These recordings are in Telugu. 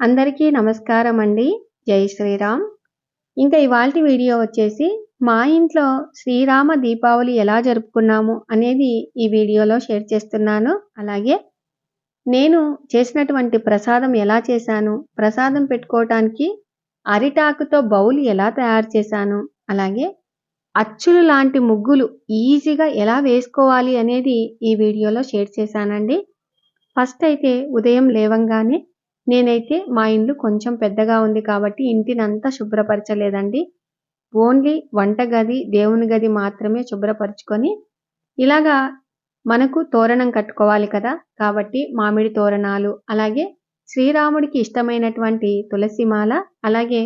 అందరికీ నమస్కారం అండి జై శ్రీరామ్. ఇంకా ఇవాల్టి వీడియో వచ్చేసి మా ఇంట్లో శ్రీరామ దీపావళి ఎలా జరుపుకున్నాము అనేది ఈ వీడియోలో షేర్ చేస్తున్నాను. అలాగే నేను చేసినటువంటి ప్రసాదం ఎలా చేశాను ప్రసాదం పెట్టుకోవటానికి అరిటాకుతో బౌల్ ఎలా తయారు చేశాను అలాగే అచ్చులు లాంటి ముగ్గులు ఈజీగా ఎలా వేసుకోవాలి అనేది ఈ వీడియోలో షేర్ చేశానండి. ఫస్ట్ అయితే ఉదయం లేవంగానే నేనైతే మా ఇల్లు కొంచెం పెద్దగా ఉంది కాబట్టి ఇంటినంతా శుభ్రపరచలేదండి. ఓన్లీ వంటగది దేవుని గది మాత్రమే శుభ్రపరచుకొని ఇలాగా మనకు తోరణం కట్టుకోవాలి కదా. కాబట్టి మామిడి తోరణాలు అలాగే శ్రీరాముడికి ఇష్టమైనటువంటి తులసి మాల అలాగే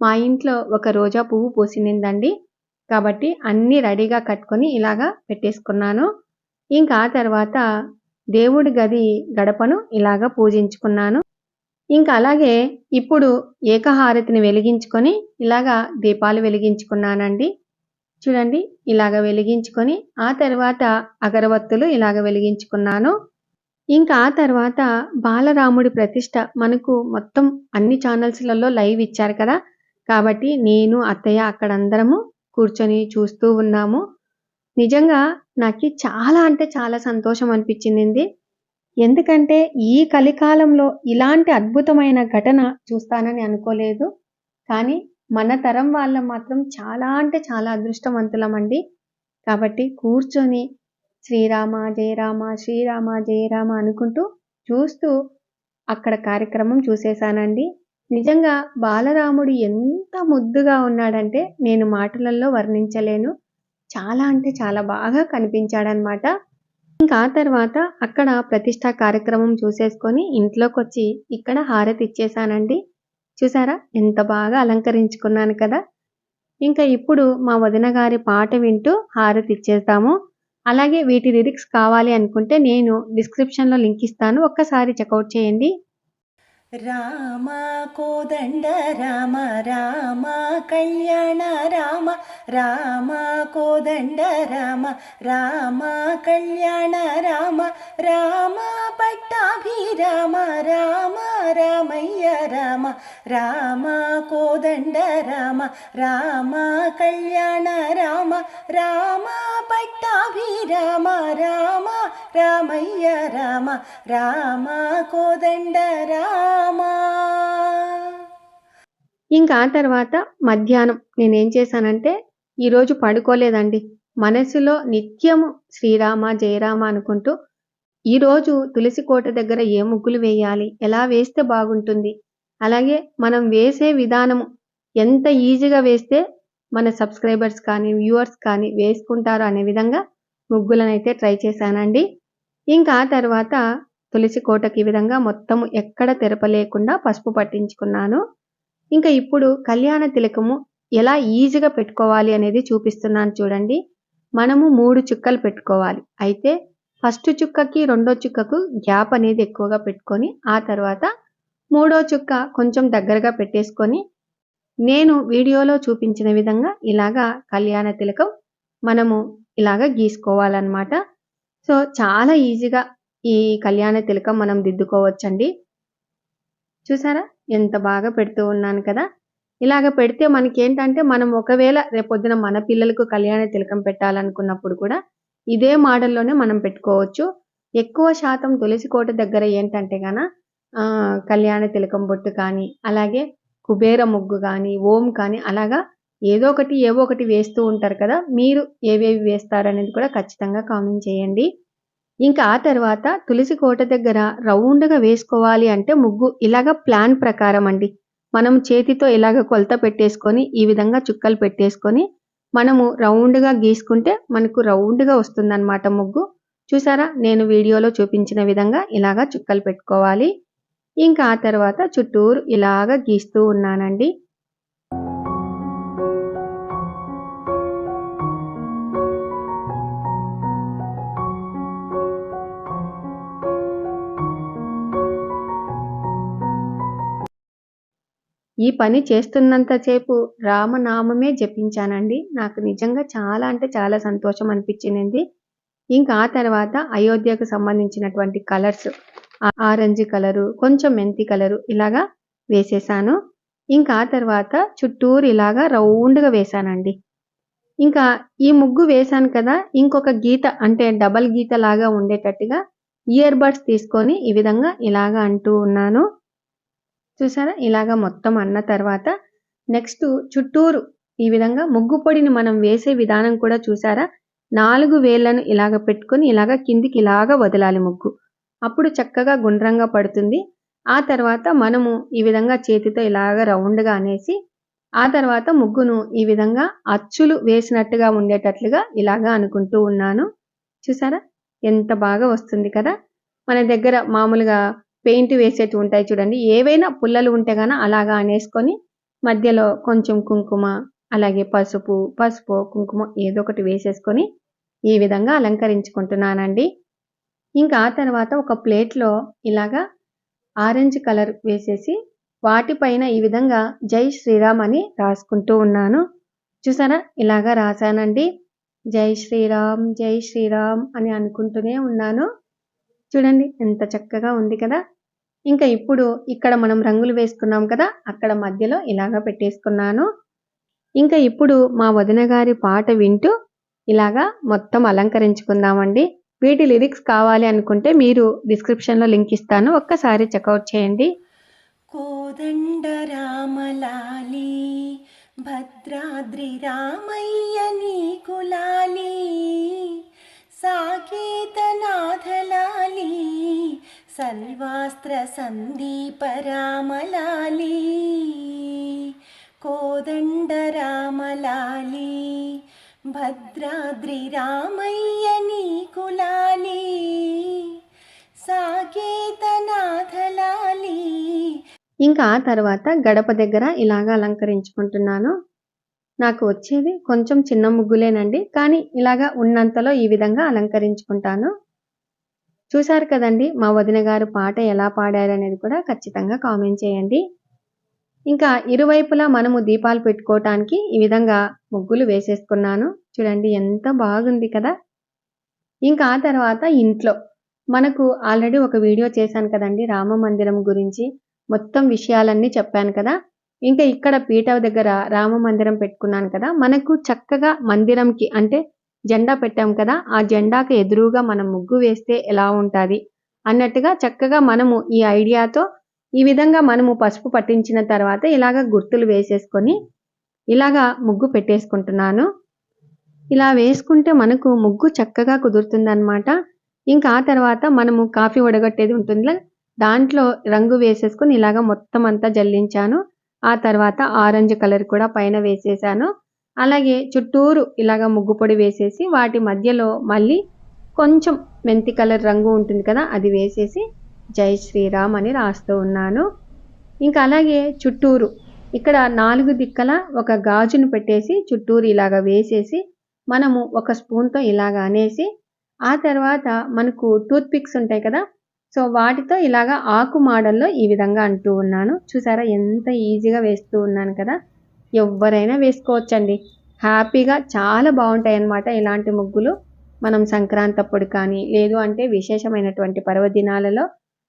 మా ఇంట్లో ఒక రోజా పువ్వు పూసినిందండి. కాబట్టి అన్నీ రెడీగా కట్టుకొని ఇలాగా పెట్టేసుకున్నాను. ఇంకా ఆ తర్వాత దేవుడి గది గడపను ఇలాగ పూజించుకున్నాను. ఇంకా అలాగే ఇప్పుడు ఏకహారతిని వెలిగించుకొని ఇలాగా దీపాలు వెలిగించుకున్నానండి. చూడండి ఇలాగ వెలిగించుకొని ఆ తర్వాత అగరవత్తులు ఇలాగ వెలిగించుకున్నాను. ఇంకా ఆ తర్వాత బాలరాముడి ప్రతిష్ట మనకు మొత్తం అన్ని ఛానల్స్లలో లైవ్ ఇచ్చారు కదా. కాబట్టి నేను అత్తయ్య అక్కడ అందరము కూర్చొని చూస్తూ ఉన్నాము. నిజంగా నాకు చాలా అంటే చాలా సంతోషం అనిపించింది ఎందుకంటే ఈ కలికాలంలో ఇలాంటి అద్భుతమైన ఘటన చూస్తానని అనుకోలేదు. కానీ మన తరం వాళ్ళ మాత్రం చాలా అంటే చాలా అదృష్టవంతులమండి. కాబట్టి కూర్చొని శ్రీరామ జయరామ శ్రీరామ జయరామ అనుకుంటూ చూస్తూ అక్కడ కార్యక్రమం చూసేశానండి. నిజంగా బాలరాముడు ఎంత ముద్దుగా ఉన్నాడంటే నేను మాటలలో వర్ణించలేను. చాలా అంటే చాలా బాగా కనిపించాడనమాట. ఇంకా తర్వాత అక్కడ ప్రతిష్టా కార్యక్రమం చూసేసుకొని ఇంట్లోకి వచ్చి ఇక్కడ హారతి ఇచ్చేసానండి చూసారా? ఎంత బాగా అలంకరించుకున్నాను కదా! ఇంకా ఇప్పుడు మా వదిన గారి పాట వింటూ హారతి ఇచ్చేస్తాము. అలాగే వీటి లిరిక్స్ కావాలి అనుకుంటే నేను డిస్క్రిప్షన్లో లింక్ ఇస్తాను. ఒక్కసారి చెక్అవుట్ చేయండి. రామ కోదండ రామ రామ కళ్యాణ రామ రామ కోదండ రామ రామ కళ్యాణ రామ రామ పట్టాభిరామ రామ రామయ్య రామ రామ కోదండ రామ రామ కళ్యాణ రామ రామ పట్టాభిరామ రామ రామయ్య రామ రామ కోదండ రామ ఇంకా ఆ తర్వాత మధ్యాహ్నం నేనేం చేశానంటే ఈరోజు పడుకోలేదండి. మనసులో నిత్యము శ్రీరామ జయరామ అనుకుంటూ ఈరోజు తులసి కోట దగ్గర ఏ ముగ్గులు వేయాలి? ఎలా వేస్తే బాగుంటుంది? అలాగే మనం వేసే విధానము ఎంత ఈజీగా వేస్తే మన సబ్స్క్రైబర్స్ కానీ వ్యూవర్స్ కానీ వేసుకుంటారు అనే విధంగా ముగ్గులనైతే అయితే ట్రై చేశానండి. ఇంకా ఆ తర్వాత తులసి కోటకి ఈ విధంగా మొత్తం ఎక్కడ తెరపలేకుండా పసుపు పట్టించుకున్నాను. ఇంకా ఇప్పుడు కళ్యాణ తిలకము ఎలా ఈజీగా పెట్టుకోవాలి అనేది చూపిస్తున్నాను చూడండి. మనము మూడు చుక్కలు పెట్టుకోవాలి. అయితే ఫస్ట్ చుక్కకి రెండో చుక్కకు గ్యాప్ అనేది ఎక్కువగా పెట్టుకొని ఆ తర్వాత మూడో చుక్క కొంచెం దగ్గరగా పెట్టేసుకొని నేను వీడియోలో చూపించిన విధంగా ఇలాగా కళ్యాణ తిలకం మనము ఇలాగా గీసుకోవాలన్నమాట. సో చాలా ఈజీగా ఈ కళ్యాణ తిలకం మనం దిద్దుకోవచ్చండి. చూసారా? ఎంత బాగా పెడుతూ ఉన్నాను కదా? ఇలాగ పెడితే మనకి ఏంటంటే మనం ఒకవేళ రేపొద్దున మన పిల్లలకు కళ్యాణ తిలకం పెట్టాలనుకున్నప్పుడు కూడా ఇదే మోడల్లోనే మనం పెట్టుకోవచ్చు. ఎక్కువ శాతం తులసి కోట దగ్గర ఏంటంటే గాన కళ్యాణ తిలకం బొట్టు కానీ అలాగే కుబేర ముగ్గు కానీ ఓం కానీ అలాగా ఏదో ఒకటి ఏవో ఒకటి వేస్తూ ఉంటారు కదా? మీరు ఏవేవి వేస్తారు అనేది కూడా ఖచ్చితంగా కామెంట్ చేయండి. ఇంకా ఆ తర్వాత తులసి కోట దగ్గర రౌండ్గా వేసుకోవాలి అంటే ముగ్గు ఇలాగ ప్లాన్ ప్రకారం అండి. మనం చేతితో ఇలాగ కొలత పెట్టేసుకొని ఈ విధంగా చుక్కలు పెట్టేసుకొని మనము రౌండ్గా గీసుకుంటే మనకు రౌండ్గా వస్తుందన్నమాట ముగ్గు. చూసారా? నేను వీడియోలో చూపించిన విధంగా ఇలాగా చుక్కలు పెట్టుకోవాలి. ఇంకా ఆ తర్వాత చుట్టూరు ఇలాగ గీస్తూ ఉన్నానండి. ఈ పని చేస్తున్నంతసేపు రామనామమే జపించానండి. నాకు నిజంగా చాలా అంటే చాలా సంతోషం అనిపించింది. ఇంకా ఆ తర్వాత అయోధ్యకు సంబంధించినటువంటి కలర్స్ ఆరెంజ్ కలరు కొంచెం మెంతి కలరు ఇలాగా వేసేసాను. ఇంకా ఆ తర్వాత చుట్టూరు ఇలాగా రౌండ్గా వేసానండి. ఇంకా ఈ ముగ్గు వేశాను కదా ఇంకొక గీత అంటే డబల్ గీత లాగా ఉండేటట్టుగా ఇయర్ బడ్స్ తీసుకొని ఈ విధంగా ఇలాగా అంటూ ఉన్నాను. చూసారా? ఇలాగా మొత్తం అన్న తర్వాత నెక్స్ట్ చుట్టూరు ఈ విధంగా ముగ్గు పొడిని మనం వేసే విధానం కూడా చూసారా? నాలుగు వేళ్ళను ఇలాగ పెట్టుకొని ఇలాగ కిందికి ఇలాగ వదలాలి ముగ్గు. అప్పుడు చక్కగా గుండ్రంగా పడుతుంది. ఆ తర్వాత మనము ఈ విధంగా చేతితో ఇలాగ రౌండ్గా అనేసి ఆ తర్వాత ముగ్గును ఈ విధంగా అచ్చులు వేసినట్టుగా ఉండేటట్లుగా ఇలాగా అనుకుంటూ ఉన్నాను. చూసారా? ఎంత బాగా వస్తుంది కదా? మన దగ్గర మామూలుగా పెయింట్ వేసేటి ఉంటాయి చూడండి. ఏవైనా పుల్లలు ఉంటే గాన అలాగా అనేసుకొని మధ్యలో కొంచెం కుంకుమ అలాగే పసుపు పసుపు కుంకుమ ఏదో ఒకటి వేసేసుకొని ఈ విధంగా అలంకరించుకుంటున్నానండి. ఇంకా ఆ తర్వాత ఒక ప్లేట్లో ఇలాగా ఆరెంజ్ కలర్ వేసేసి వాటిపైన ఈ విధంగా జై శ్రీరామ్ అని రాసుకుంటూ ఉన్నాను. చూసారా? ఇలాగా రాశానండి. జై శ్రీరామ్ జై శ్రీరామ్ అని అనుకుంటూనే ఉన్నాను. చూడండి ఎంత చక్కగా ఉంది కదా. ఇంకా ఇప్పుడు ఇక్కడ మనం రంగులు వేసుకున్నాం కదా అక్కడ మధ్యలో ఇలాగా పెట్టేసుకున్నాను. ఇంకా ఇప్పుడు మా వదిన గారి పాట వింటూ ఇలాగా మొత్తం అలంకరించుకుందామండి. వీటి లిరిక్స్ కావాలి అనుకుంటే మీరు డిస్క్రిప్షన్లో లింక్ ఇస్తాను. ఒక్కసారి చెక్అవుట్ చేయండి. కోదండ రామలాలి భద్రాద్రి రామయ్య నీకులాలి సాకేతనాథలాలి సర్వాస్త్ర సందీప రామలాలి కోదండ రామలాలి భద్రాద్రి రామయ్య నీకులాలి సాకేతనాథలాలి ఇంకా ఆ తర్వాత గడప దగ్గర ఇలాగా అలంకరించుకుంటున్నాను. నాకు వచ్చేది కొంచెం చిన్న ముగ్గులేనండి కానీ ఇలాగా ఉన్నంతలో ఈ విధంగా అలంకరించుకుంటాను. చూశారు కదండి మా వదిన గారు పాట ఎలా పాడారు అనేది కూడా ఖచ్చితంగా కామెంట్ చేయండి. ఇంకా ఇరువైపులా మనము దీపాలు పెట్టుకోవటానికి ఈ విధంగా ముగ్గులు వేసేసుకున్నాను. చూడండి ఎంత బాగుంది కదా! ఇంకా ఆ తర్వాత ఇంట్లో మనకు ఆల్రెడీ ఒక వీడియో చేశాను కదండి రామ మందిరం గురించి. మొత్తం విషయాలన్నీ చెప్పాను కదా! ఇంకా ఇక్కడ పీఠ దగ్గర రామ మందిరం పెట్టుకున్నాను కదా! మనకు చక్కగా మందిరంకి అంటే జెండా పెట్టాం కదా ఆ జెండాకు ఎదురుగా మనం ముగ్గు వేస్తే ఎలా ఉంటుంది? అన్నట్టుగా చక్కగా మనము ఈ ఐడియాతో ఈ విధంగా మనము పసుపు పట్టించిన తర్వాత ఇలాగ గుర్తులు వేసేసుకొని ఇలాగా ముగ్గు పెట్టేసుకుంటున్నాను. ఇలా వేసుకుంటే మనకు ముగ్గు చక్కగా కుదురుతుందన్నమాట. ఇంకా ఆ తర్వాత మనము కాఫీ వడగట్టేది ఉంటుంది దాంట్లో రంగు వేసేసుకొని ఇలాగ మొత్తం అంతా జల్లించాను. ఆ తర్వాత ఆరెంజ్ కలర్ కూడా పైన వేసేసాను. అలాగే చుట్టూరు ఇలాగ ముగ్గు పొడి వేసేసి వాటి మధ్యలో మళ్ళీ కొంచెం మెంతి కలర్ రంగు ఉంటుంది కదా అది వేసేసి జై శ్రీరామ్ అని రాస్తూ ఉన్నాను. ఇంకా అలాగే చుట్టూరు ఇక్కడ నాలుగు దిక్కల ఒక గాజును పెట్టేసి చుట్టూరు ఇలాగ వేసేసి మనము ఒక స్పూన్తో ఇలాగ అనేసి ఆ తర్వాత మనకు టూత్ పిక్స్ ఉంటాయి కదా సో వాటితో ఇలాగా ఆకు మోడల్లో ఈ విధంగా అంటూ ఉన్నాను. చూసారా ఎంత ఈజీగా వేస్తూ ఉన్నాను కదా. ఎవరైనా వేసుకోవచ్చండి. హ్యాపీగా చాలా బాగుంటాయి అన్నమాట ఇలాంటి ముగ్గులు. మనం సంక్రాంతి అప్పుడు కానీ లేదు అంటే విశేషమైనటువంటి పర్వదినాలలో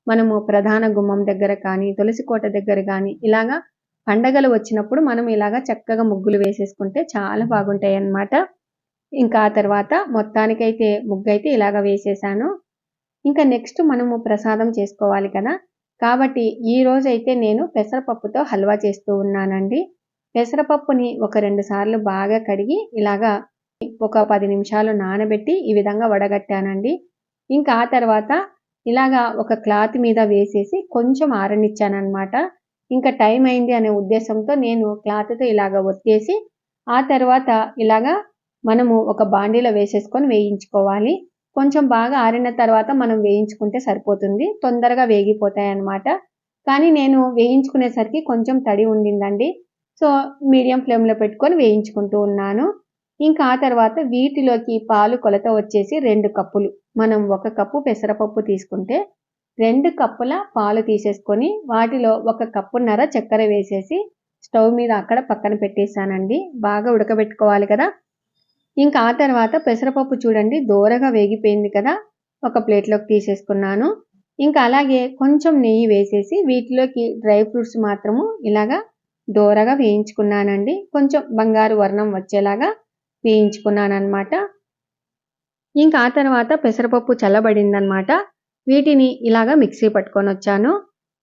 మనము ప్రధాన గుమ్మం దగ్గర కానీ తులసి కోట దగ్గర కానీ ఇలాగా పండగలు వచ్చినప్పుడు మనం ఇలాగా చక్కగా ముగ్గులు వేసేసుకుంటే చాలా బాగుంటాయి అన్నమాట ఇంకా ఆ తర్వాత మొత్తానికైతే ముగ్గు అయితే ఇలాగ వేసేసాను. ఇంకా నెక్స్ట్ మనము ప్రసాదం చేసుకోవాలి కదా. కాబట్టి ఈ రోజైతే నేను పెసరపప్పుతో హల్వా చేస్తూ ఉన్నానండి. పెసరపప్పుని ఒక రెండు సార్లు బాగా కడిగి ఇలాగా ఒక పది నిమిషాలు నానబెట్టి ఈ విధంగా వడగట్టానండి. ఇంకా ఆ తర్వాత ఇలాగా ఒక క్లాత్ మీద వేసేసి కొంచెం ఆరనిచ్చానమాట ఇంకా టైం అయింది అనే ఉద్దేశంతో నేను క్లాత్తో ఇలాగ ఒత్తేసి ఆ తర్వాత ఇలాగా మనము ఒక బాండీలో వేసేసుకొని వేయించుకోవాలి. కొంచెం బాగా ఆరిన తర్వాత మనం వేయించుకుంటే సరిపోతుంది. తొందరగా వేగిపోతాయి అన్నమాట కానీ నేను వేయించుకునేసరికి కొంచెం తడి ఉండిందండి. సో మీడియం ఫ్లేమ్లో పెట్టుకొని వేయించుకుంటూ ఉన్నాను. ఇంకా ఆ తర్వాత వీటిలోకి పాలు కొలత వచ్చేసి రెండు కప్పులు. మనం ఒక కప్పు పెసరపప్పు తీసుకుంటే రెండు కప్పుల పాలు తీసేసుకొని వాటిలో ఒక కప్పున్నర చక్కెర వేసేసి స్టవ్ మీద అక్కడ పక్కన పెట్టేశానండి. బాగా ఉడకబెట్టుకోవాలి కదా. ఇంకా ఆ తర్వాత పెసరపప్పు చూడండి దూరగా వేగిపోయింది కదా. ఒక ప్లేట్లోకి తీసేసుకున్నాను. ఇంకా అలాగే కొంచెం నెయ్యి వేసేసి వీటిలోకి డ్రై ఫ్రూట్స్ మాత్రము ఇలాగా దోరగా వేయించుకున్నానండి. కొంచెం బంగారు వర్ణం వచ్చేలాగా వేయించుకున్నాను అనమాట ఇంకా ఆ తర్వాత పెసరపప్పు చల్లబడిందనమాట వీటిని ఇలాగా మిక్సీ పట్టుకొని వచ్చాను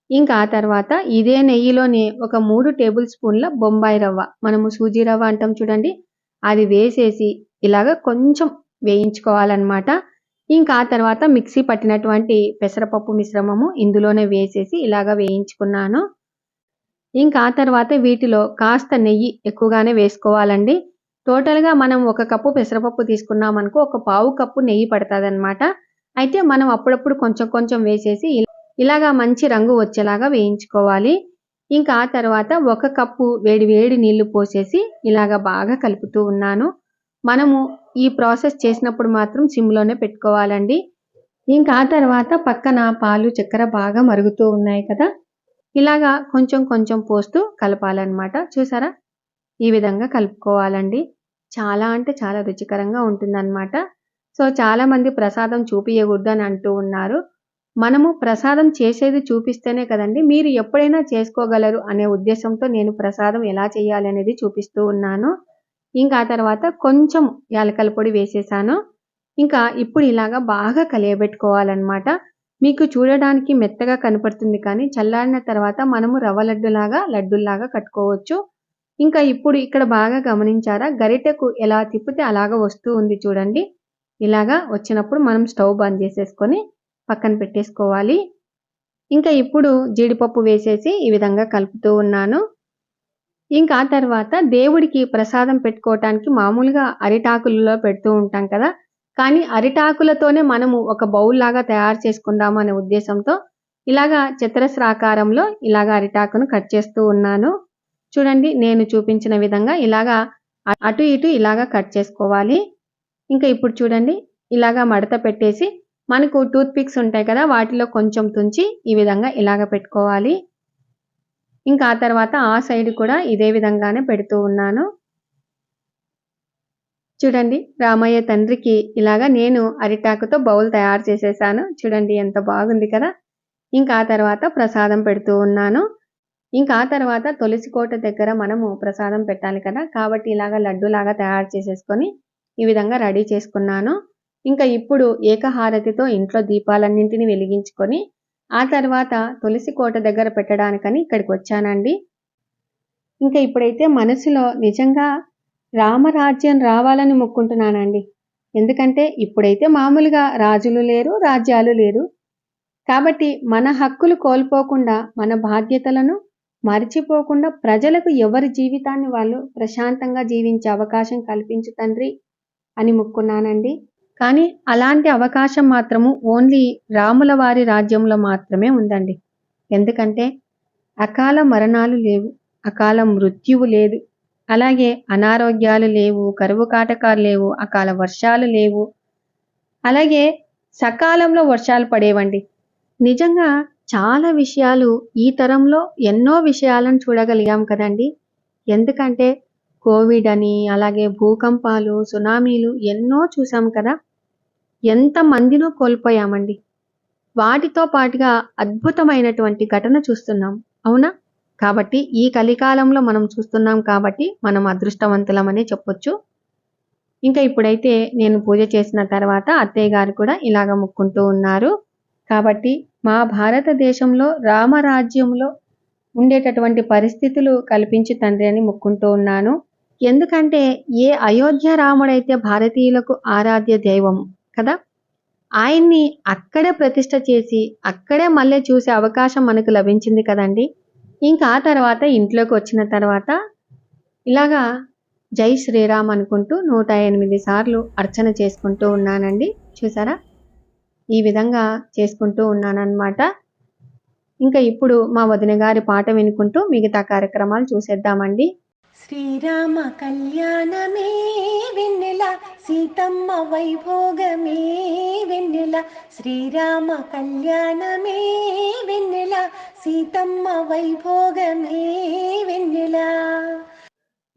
ఇంకా ఆ తర్వాత ఇదే నెయ్యిలోనే ఒక మూడు టేబుల్ స్పూన్ల బొంబాయి రవ్వ. మనము సూజీ రవ్వ అంటాం చూడండి. అది వేసేసి ఇలాగ కొంచెం వేయించుకోవాలన్నమాట. ఇంకా ఆ తర్వాత మిక్సీ పట్టినటువంటి పెసరపప్పు మిశ్రమము ఇందులోనే వేసేసి ఇలాగ వేయించుకున్నాను. ఇంకా ఆ తర్వాత వీటిలో కాస్త నెయ్యి ఎక్కువగానే వేసుకోవాలండి. టోటల్గా మనం ఒక కప్పు పెసరపప్పు తీసుకున్నాం అనుకో ఒక పావు కప్పు నెయ్యి పడుతుంది అయితే మనం అప్పుడప్పుడు కొంచెం కొంచెం వేసేసి ఇలాగా మంచి రంగు వచ్చేలాగా వేయించుకోవాలి. ఇంకా ఆ తర్వాత ఒక కప్పు వేడి వేడి నీళ్ళు పోసేసి ఇలాగా బాగా కలుపుతూ ఉన్నాను. మనము ఈ ప్రాసెస్ చేసినప్పుడు మాత్రం సిమ్లోనే పెట్టుకోవాలండి. ఇంకా ఆ తర్వాత పక్కన పాలు చక్కెర బాగా మరుగుతూ ఉన్నాయి కదా. ఇలాగా కొంచెం కొంచెం పోస్తూ కలపాలన్నమాట. చూసారా? ఈ విధంగా కలుపుకోవాలండి. చాలా అంటే చాలా రుచికరంగా ఉంటుందన్నమాట. సో చాలా మంది ప్రసాదం చూపియకూడదు అని అంటూ ఉన్నారు. మనము ప్రసాదం చేసేది చూపిస్తేనే కదండి మీరు ఎప్పుడైనా చేసుకోగలరు అనే ఉద్దేశంతో నేను ప్రసాదం ఎలా చేయాలి అనేది చూపిస్తూ ఉన్నాను. ఇంకా తర్వాత కొంచెం యాలకల పొడి వేసేసాను. ఇంకా ఇప్పుడు ఇలాగా బాగా కలియబెట్టుకోవాలన్నమాట. మీకు చూడడానికి మెత్తగా కనపడుతుంది కానీ చల్లారిన తర్వాత మనము రవ్వ లడ్డులాగా లడ్డుల్లాగా కట్టుకోవచ్చు. ఇంకా ఇప్పుడు ఇక్కడ బాగా గమనించారా? గరిటెకు ఎలా తిప్పితే అలాగ వస్తూ ఉంది చూడండి. ఇలాగా వచ్చినప్పుడు మనం స్టవ్ బంద్ చేసేసుకొని పక్కన పెట్టేసుకోవాలి. ఇంకా ఇప్పుడు జీడిపప్పు వేసేసి ఈ విధంగా కలుపుతూ ఉన్నాను. ఇంకా తర్వాత దేవుడికి ప్రసాదం పెట్టుకోవటానికి మామూలుగా అరిటాకులలో పెడుతూ ఉంటాం కదా. కానీ అరిటాకులతోనే మనము ఒక బౌల్ లాగా తయారు చేసుకుందాము అనే ఉద్దేశంతో ఇలాగా చతురస్రాకారంలో ఇలాగా అరిటాకును కట్ చేస్తూ ఉన్నాను. చూడండి నేను చూపించిన విధంగా ఇలాగా అటు ఇటు ఇలాగా కట్ చేసుకోవాలి. ఇంకా ఇప్పుడు చూడండి ఇలాగా మడత పెట్టేసి మనకు టూత్ పిక్స్ ఉంటాయి కదా వాటిలో కొంచెం తుంచి ఈ విధంగా ఇలాగ పెట్టుకోవాలి. ఇంకా ఆ తర్వాత ఆ సైడ్ కూడా ఇదే విధంగానే పెడుతూ ఉన్నాను. చూడండి రామయ్య తండ్రికి ఇలాగా నేను అరిటాకుతో బౌల్ తయారు చేసేసాను. చూడండి ఎంత బాగుంది కదా? ఇంకా ఆ తర్వాత ప్రసాదం పెడుతూ ఉన్నాను. ఇంకా ఆ తర్వాత తులసి కోట దగ్గర మనము ప్రసాదం పెట్టాలి కదా? కాబట్టి ఇలాగా లడ్డు లాగా తయారు చేసేసుకొని ఈ విధంగా రెడీ చేసుకున్నాను. ఇంకా ఇప్పుడు ఏకహారతితో ఇంట్లో దీపాలన్నింటినీ వెలిగించుకొని ఆ తర్వాత తులసి కోట దగ్గర పెట్టడానికని ఇక్కడికి వచ్చానండి. ఇంకా ఇప్పుడైతే మనసులో నిజంగా రామరాజ్యం రావాలని మొక్కుంటున్నానండి. ఎందుకంటే ఇప్పుడైతే మామూలుగా రాజులు లేరు రాజ్యాలు లేరు. కాబట్టి మన హక్కులు కోల్పోకుండా మన బాధ్యతలను మర్చిపోకుండా ప్రజలకు ఎవరి జీవితాన్ని వాళ్ళు ప్రశాంతంగా జీవించే అవకాశం కల్పించు తండ్రి అని మొక్కున్నానండి. కానీ అలాంటి అవకాశం మాత్రము ఓన్లీ రాముల వారి రాజ్యంలో మాత్రమే ఉందండి. ఎందుకంటే అకాల మరణాలు లేవు అకాల మృత్యువు లేదు. అలాగే అనారోగ్యాలు లేవు కరువు కాటకాలు లేవు అకాల వర్షాలు లేవు. అలాగే సకాలంలో వర్షాలు పడేవండి. నిజంగా చాలా విషయాలు ఈ తరంలో ఎన్నో విషయాలను చూడగలిగాం కదండి. ఎందుకంటే కోవిడ్ అని అలాగే భూకంపాలు సునామీలు ఎన్నో చూసాం కదా. ఎంత మందినో కోల్పోయామండి. వాటితో పాటుగా అద్భుతమైనటువంటి ఘటన చూస్తున్నాం. అవునా? కాబట్టి ఈ కలికాలంలో మనం చూస్తున్నాం కాబట్టి మనం అదృష్టవంతులమని చెప్పొచ్చు. ఇంకా ఇప్పుడైతే నేను పూజ చేసిన తర్వాత అత్తయ్య గారు కూడా ఇలాగ ముక్కుంటూ ఉన్నారు. కాబట్టి మా భారతదేశంలో రామరాజ్యంలో ఉండేటటువంటి పరిస్థితులు కల్పించి తండ్రి అని ముక్కుంటూ ఉన్నాను. ఎందుకంటే ఏ అయోధ్య రాముడైతే భారతీయులకు ఆరాధ్య దైవం కదా ఆయన్ని అక్కడే ప్రతిష్ట చేసి అక్కడే మళ్ళీ చూసే అవకాశం మనకు లభించింది కదండి. ఇంకా ఆ తర్వాత ఇంట్లోకి వచ్చిన తర్వాత ఇలాగా జై శ్రీరామ్ అనుకుంటూ నూట ఎనిమిది సార్లు అర్చన చేసుకుంటూ ఉన్నానండి. చూసారా? ఈ విధంగా చేసుకుంటూ ఉన్నానన్నమాట. ఇంకా ఇప్పుడు మా వదిన గారి పాట వినుకుంటూ మిగతా కార్యక్రమాలు చూసేద్దామండి. శ్రీరామ కళ్యాణమే వెన్నెల సీతమ్మ వైభోగమే వెన్నెల శ్రీరామ కళ్యాణమే వెన్నెల సీతమ్మ వైభోగమే వెన్నెల.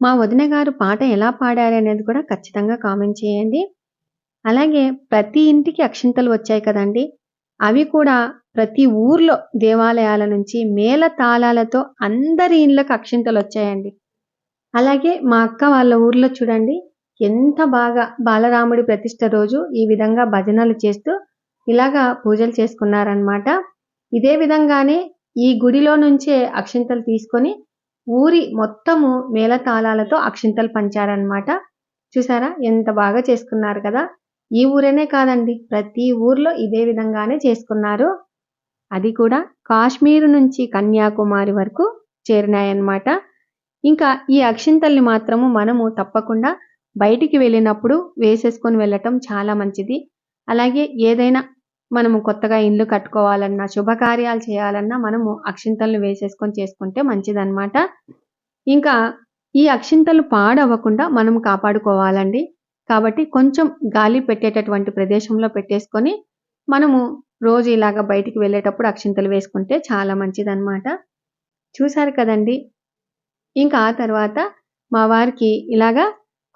మా వదిన గారు పాట ఎలా పాడారు అనేది కూడా ఖచ్చితంగా కామెంట్ చేయండి. అలాగే ప్రతి ఇంటికి అక్షింతలు వచ్చాయి కదండి. అవి కూడా ప్రతి ఊర్లో దేవాలయాల నుంచి మేళ తాళాలతో అందరి ఇండ్లకు అక్షింతలు వచ్చాయండి. అలాగే మా అక్క వాళ్ళ ఊర్లో చూడండి ఎంత బాగా బాలరాముడి ప్రతిష్ట రోజు ఈ విధంగా భజనలు చేస్తూ ఇలాగా పూజలు చేసుకున్నారనమాట ఇదే విధంగానే ఈ గుడిలో నుంచే అక్షింతలు తీసుకొని ఊరి మొత్తము మేళతాళాలతో అక్షింతలు పంచారనమాట చూసారా? ఎంత బాగా చేసుకున్నారు కదా? ఈ ఊరేనే కాదండి ప్రతి ఊర్లో ఇదే విధంగానే చేసుకున్నారు. అది కూడా కాశ్మీర్ నుంచి కన్యాకుమారి వరకు చేరినాయన్నమాట. ఇంకా ఈ అక్షింతల్ని మాత్రము మనము తప్పకుండా బయటికి వెళ్ళినప్పుడు వేసేసుకొని వెళ్ళటం చాలా మంచిది. అలాగే ఏదైనా మనము కొత్తగా ఇల్లు కట్టుకోవాలన్నా శుభకార్యాలు చేయాలన్నా మనము అక్షింతలను వేసేసుకొని చేసుకుంటే మంచిదన్నమాట. ఇంకా ఈ అక్షింతలు పాడవ్వకుండా మనం కాపాడుకోవాలండి. కాబట్టి కొంచెం గాలి పెట్టేటటువంటి ప్రదేశంలో పెట్టేసుకొని మనము రోజు ఇలాగ బయటికి వెళ్ళేటప్పుడు అక్షింతలు వేసుకుంటే చాలా మంచిదన్నమాట. చూశారు కదండి? ఇంకా ఆ తర్వాత మా వారికి ఇలాగా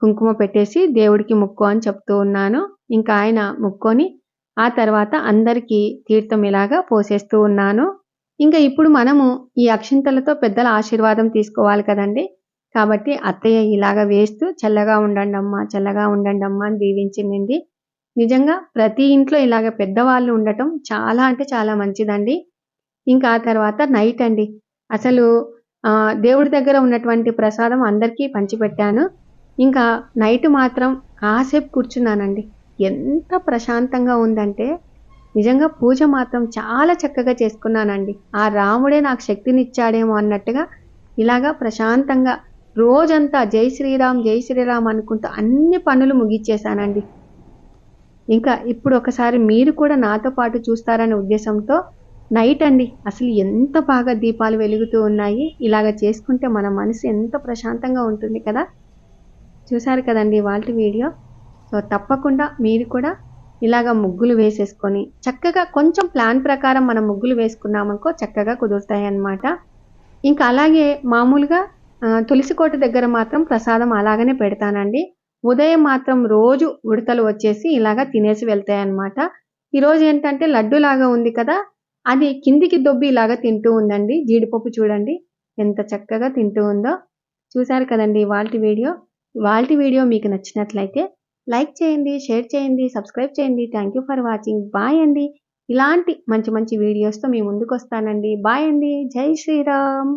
కుంకుమ పెట్టేసి దేవుడికి ముక్కు అని చెప్తూ ఉన్నాను. ఇంకా ఆయన ముక్కొని ఆ తర్వాత అందరికీ తీర్థం ఇలాగా పోసేస్తూ ఉన్నాను. ఇంకా ఇప్పుడు మనము ఈ అక్షింతలతో పెద్దల ఆశీర్వాదం తీసుకోవాలి కదండి. కాబట్టి అత్తయ్య ఇలాగ వేస్తూ చల్లగా ఉండండి అమ్మా చల్లగా ఉండండి అమ్మా అని దీవించింది. నిజంగా ప్రతి ఇంట్లో ఇలాగ పెద్దవాళ్ళు ఉండటం చాలా అంటే చాలా మంచిదండి. ఇంకా ఆ తర్వాత నైట్ అండి. అసలు దేవుడి దగ్గర ఉన్నటువంటి ప్రసాదం అందరికీ పంచిపెట్టాను. ఇంకా నైట్ మాత్రం కాసేపు కూర్చున్నానండి. ఎంత ప్రశాంతంగా ఉందంటే నిజంగా పూజ మాత్రం చాలా చక్కగా చేసుకున్నానండి. ఆ రాముడే నాకు శక్తినిచ్చాడేమో అన్నట్టుగా ఇలాగా ప్రశాంతంగా రోజంతా జై శ్రీరామ్ జై శ్రీరామ్ అనుకుంటూ అన్ని పనులు ముగిచ్చేశానండి. ఇంకా ఇప్పుడు ఒకసారి మీరు కూడా నాతో పాటు చూస్తారనే ఉద్దేశంతో నైట్ అండి. అసలు ఎంత బాగా దీపాలు వెలుగుతూ ఉన్నాయి. ఇలాగ చేసుకుంటే మన మనసు ఎంత ప్రశాంతంగా ఉంటుంది కదా. చూశారు కదండి వాళ్ళ వీడియో. సో తప్పకుండా మీరు కూడా ఇలాగ ముగ్గులు వేసేసుకొని చక్కగా కొంచెం ప్లాన్ ప్రకారం మనం ముగ్గులు వేసుకున్నామనుకో చక్కగా కుదురుతాయి అన్నమాట ఇంకా అలాగే మామూలుగా తులసికోట దగ్గర మాత్రం ప్రసాదం అలాగనే పెడతానండి. ఉదయం మాత్రం రోజు ఉడతలు వచ్చేసి ఇలాగా తినేసి వెళ్తాయి అన్నమాట ఈరోజు ఏంటంటే లడ్డు లాగా ఉంది కదా. అది కిందికి దొబ్బి ఇలాగా తింటూ ఉందండి. జీడిపప్పు చూడండి ఎంత చక్కగా తింటూ ఉందో. చూశారు కదండి వాల్టి వీడియో. వాల్టి వీడియో మీకు నచ్చినట్లయితే లైక్ చేయండి షేర్ చేయండి సబ్స్క్రైబ్ చేయండి. Thank you for watching bye అండి. ఇలాంటి మంచి మంచి వీడియోస్తో మీ ముందుకు వస్తానండి బాయ్ అండి. జై శ్రీరామ్.